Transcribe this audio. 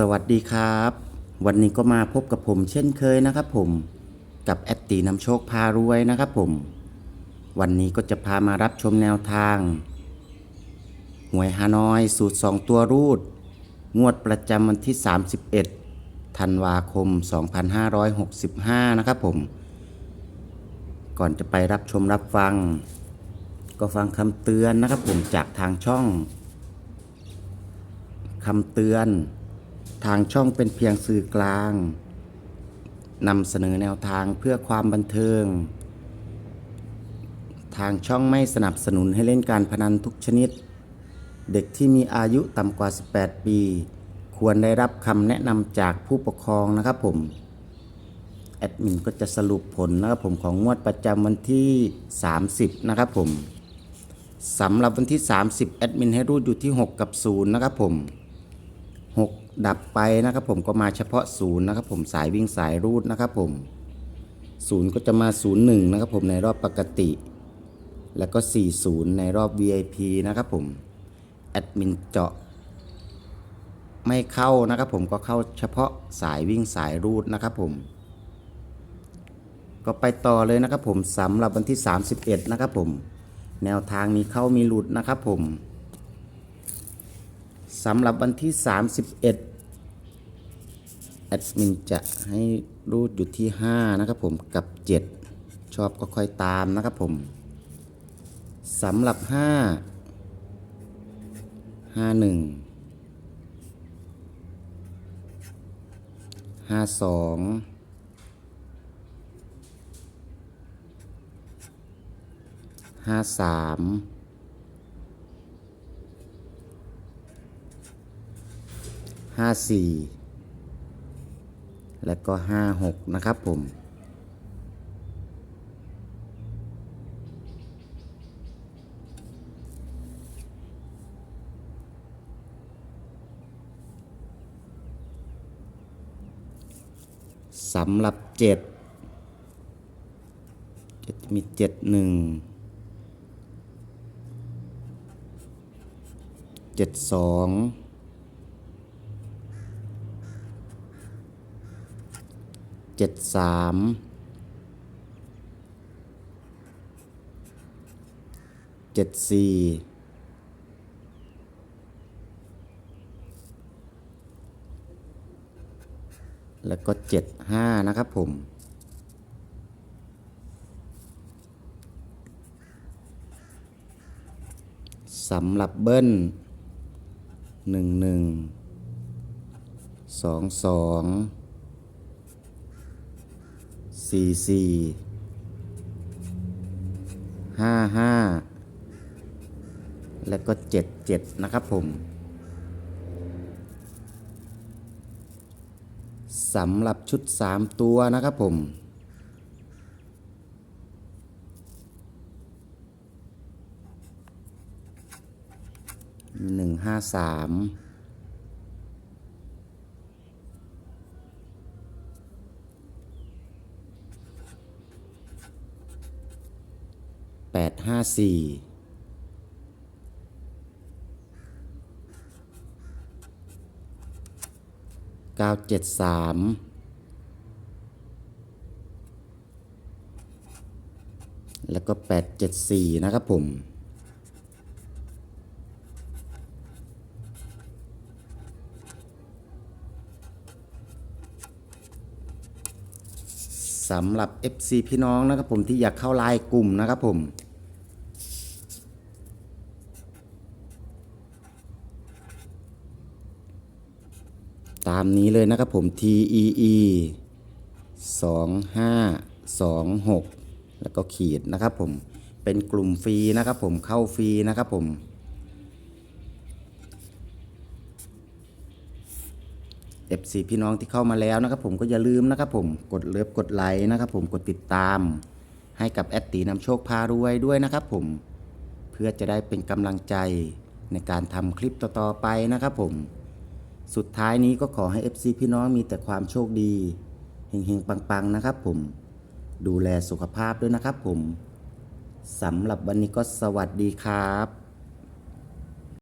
สวัสดีครับ วันนี้ก็มาพบกับผมเช่นเคยนะครับผมกับแอตตีนำโชคพารวยนะครับผม วันนี้ก็จะพามารับชมแนวทางหวยฮานอยสูตร 2 ตัวรูด งวดประจำวันที่ 31ธันวาคม 2565 นะครับผม ก่อนจะไปรับชมรับฟัง ก็ฟังคำเตือนนะครับผมจากทางช่องคำเตือน ทางช่องเป็นเพียงสื่อกลางนำเสนอแนวทางเพื่อความบันเทิง ทางช่องไม่สนับสนุนให้เล่นการพนันทุกชนิด เด็กที่มีอายุต่ำกว่า 18 ปี ควรได้รับคำแนะนำจากผู้ปกครองนะครับผม แอดมินก็จะสรุปผลนะครับผมของงวดประจำวันที่ 30 นะครับผมสำหรับวันที่ 30 แอดมินให้รูดอยู่ที่ 6 กับ 0 นะครับผม 6 ดับไปนะครับผมก็มาเฉพาะ0นย์นะครับผมสายวิ่งสายรูดนะครับผม0ก็จะมา01นย์หนึ่งนะครับผมในรอบปกติ แล้วก็40ในรอบ VIP นะครับผมแอดมินเจาะไม่เข้านะครับผมก็เข้าเฉพาะสายวิ่งสายรูดนะครับผม ก็ไปต่อเลยนะครับผมสำหรับวันที่ 31 นะครับผม แนวทางมีเข้ามีหลุดนะครับผมสำหรับวันที่ 31 แอดมินจะให้รูดอยู่ที่ 5 นะครับผมกับ 7 ชอบก็ค่อยตามนะครับผมสำหรับ 5 51 52ห้าสามห้าสี่ และก็ 56 นะครับผม สำหรับ 7 7 มี 7 1 7 2 เจ็ดสามเจ็ดสี่แล้วก็เจ็ดห้านะครับผม สำหรับเบิ้ลหนึ่งหนึ่งสองสอง สี่สี่ห้าห้าแล้วก็เจ็ดเจ็ดนะครับผมสำหรับชุดสามตัวนะครับผม หนึ่งห้าสามแปด ห้าสี่เก้าเจ็ดสามแล้วก็แปดเจ็ดสี่นะครับผมสำหรับ FC พี่น้องนะครับผมที่อยากเข้าไลน์กลุ่มนะครับผม ตามนี้เลยนะครับผม TEE 2526 แล้วก็ขีดนะครับผม เป็นกลุ่มฟรีนะครับผม เข้าฟรีนะครับผม FC พี่น้องที่เข้ามาแล้วนะครับผมก็อย่าลืมนะครับผม กดเลิฟกดไลค์นะครับผม กดติดตาม ให้กับแอดตีนำโชคพารวยด้วยนะครับผม เพื่อจะได้เป็นกำลังใจในการทำคลิปต่อๆไปนะครับผม สุดท้ายนี้ก็ขอให้ FC พี่น้องมีแต่ความโชคดีเฮงๆ ปังๆ นะครับผม ดูแลสุขภาพด้วยนะครับผมสำหรับวันนี้ก็สวัสดีครับ